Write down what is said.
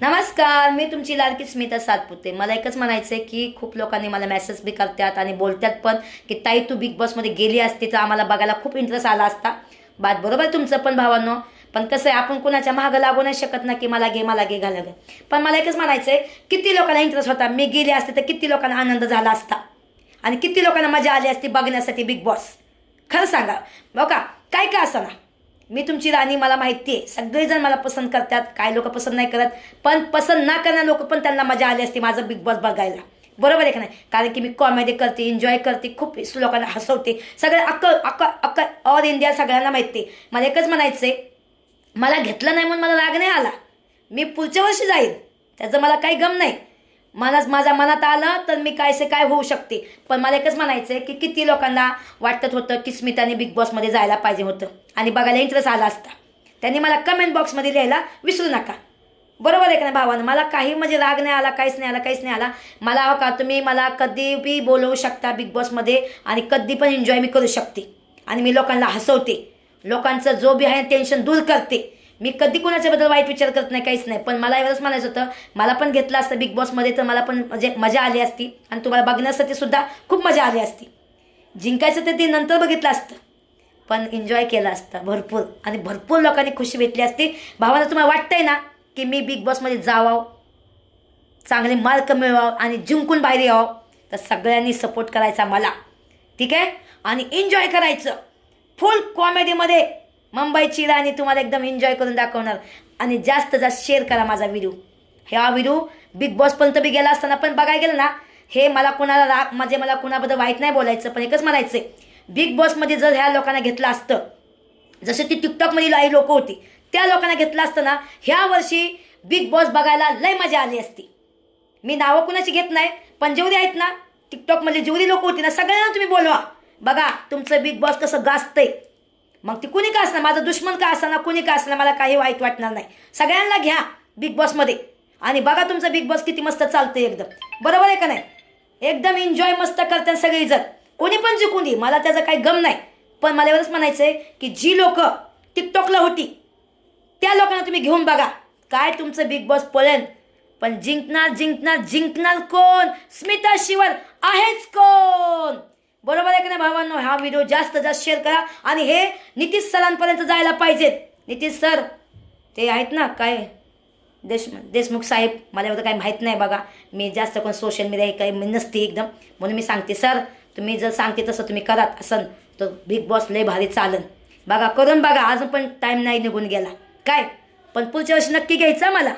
नमस्कार मी तुमची लाडकी स्मिता सातपुते. मला एकच म्हणायचं आहे की खूप लोकांनी मला मेसेज बी करतात आणि बोलतात पण की ताई तू बिग बॉसमध्ये गेली असती तर आम्हाला बघायला खूप इंटरेस्ट आला असता. बात बरोबर तुमचं पण भावांनो. पण कसं आहे आपण कुणाच्या मागं लागू नाही शकत ना की मला घे मला घे घाला घे. पण मला एकच म्हणायचं आहे किती लोकांना इंटरेस्ट होता? मी गेली असते तर किती लोकांना आनंद झाला असता? आणि किती लोकांना मजा आली असती बघण्यासाठी बिग बॉस खरं सांगा. बघा काय काय असं ना मी तुमची राणी मला माहिती आहे. सगळेजण मला पसंत करतात. काय लोक पसंत नाही करत. पण पसंत ना करणारे लोक पण त्यांना मजा आली असते माझं बिग बॉस बघायला. बरोबर आहे का नाही? कारण की मी कॉमेडी करते एन्जॉय करते खूप लोकांना हसवते. सगळ्या अक्क अक्क अक्क ऑल इंडिया सगळ्यांना माहिती आहे. मला एकच म्हणायचं आहे मला घेतलं नाही म्हणून मला राग नाही आला. मी पुढच्या वर्षी जाईल त्याचं मला काही गम नाही. मला माझ्या मनात आलं तर मी कायसे काय होऊ शकते. पण मला एकच म्हणायचं आहे की किती लोकांना वाटत होतं की स्मिताने बिग बॉसमध्ये जायला पाहिजे होतं. आणि बघायला इंटरेस्ट आला असता. त्यांनी मला कमेंट बॉक्समध्ये लिहायला विसरू नका. बरोबर आहे का नाही भावानं? मला काही म्हणजे राग नाही आला काहीच नाही आला काहीच नाही आला. मला हो का तुम्ही मला कधी बी बोलवू शकता बिग बॉसमध्ये आणि कधी पण एन्जॉय मी करू शकते. आणि मी लोकांना हसवते. लोकांचं जो बी आहे टेन्शन दूर करते. मी कधी कोणाच्याबद्दल वाईट विचार करत नाही काहीच नाही. पण मला एवढंच म्हणायचं होतं मला पण घेतलं असतं बिग बॉसमध्ये तर मला पण म्हणजे मजा आली असती. आणि तुम्हाला बघण्यासाठी सुद्धा खूप मजा आली असती. जिंकायचं तर ते नंतर बघितलं असतं. पण एन्जॉय केलं असतं भरपूर. आणि भरपूर लोकांनी खुशी भेटली असती. भावाला तुम्हाला वाटतंय ना की मी बिग बॉसमध्ये जावावं चांगले मार्क मिळवावं आणि जिंकून बाहेर यावं तर सगळ्यांनी सपोर्ट करायचा मला. ठीक आहे? आणि एन्जॉय करायचं. फुल कॉमेडीमध्ये मुंबईची राणी तुम्हाला एकदम एन्जॉय करून दाखवणार. आणि जास्त जास्त शेअर करा माझा व्हिडिओ हा व्हिडिओ बिग बॉसपर्यंत बी गेला असताना पण बघायला गेलं ना हे मला कुणाला राग म्हणजे मला कुणाबद्दल वाईट नाही बोलायचं पण एकच म्हणायचं बिग बॉसमध्ये जर ह्या लोकांना घेतलं असतं जसे ती टिकटॉकमधील आई लोक होती त्या लोकांना घेतलं असतं ना ह्या वर्षी बिग बॉस बघायला लय मजा आली असती. मी नावं कुणाची घेत नाही पण जेवढी आहेत ना टिकटॉकमधली जेवढी लोक होती ना सगळ्यांना तुम्ही बोलवा. बघा तुमचं बिग बॉस कसं गाजतंय. मग ती कुणी का असणार? माझं दुश्मन का असणार? कुणी का असणार? मला काही वाईट वाटणार नाही. सगळ्यांना घ्या बिग बॉसमध्ये आणि बघा तुमचं बिग बॉस किती मस्त चालतं एकदम. बरोबर आहे का नाही? एकदम एन्जॉय मस्त करतात सगळेजण. कोणी पण जिंकून दे. मला त्याचं काही गम नाही. पण मला एवढंच म्हणायचं आहे की जी लोक टिकटॉकला होती त्या लोकांना तुम्ही घेऊन बघा. काय तुमचं बिग बॉस पळेल? पण जिंकणार जिंकणार जिंकणार कोण? स्मिता शिवर आहेच कोण? बरोबर आहे का नाही भावांनो? हा व्हिडिओ जास्त जास्त शेअर करा आणि हे नितीश सरांपर्यंत जायला पाहिजेत. नितीश सर ते आहेत ना काय? देश देशमुख साहेब मला एवढं काही माहीत नाही बघा. मी जास्त कोण सोशल मीडिया हे काही नसते एकदम. म्हणून मी सांगते सर तुम्ही जर सांगते तसं तुम्ही करात असन तर बिग बॉस लय भारी चालन. बघा करून बघा अजून पण टाईम नाही निघून गेला. काय? पण पुढच्या वर्षी नक्की घ्यायचं मला.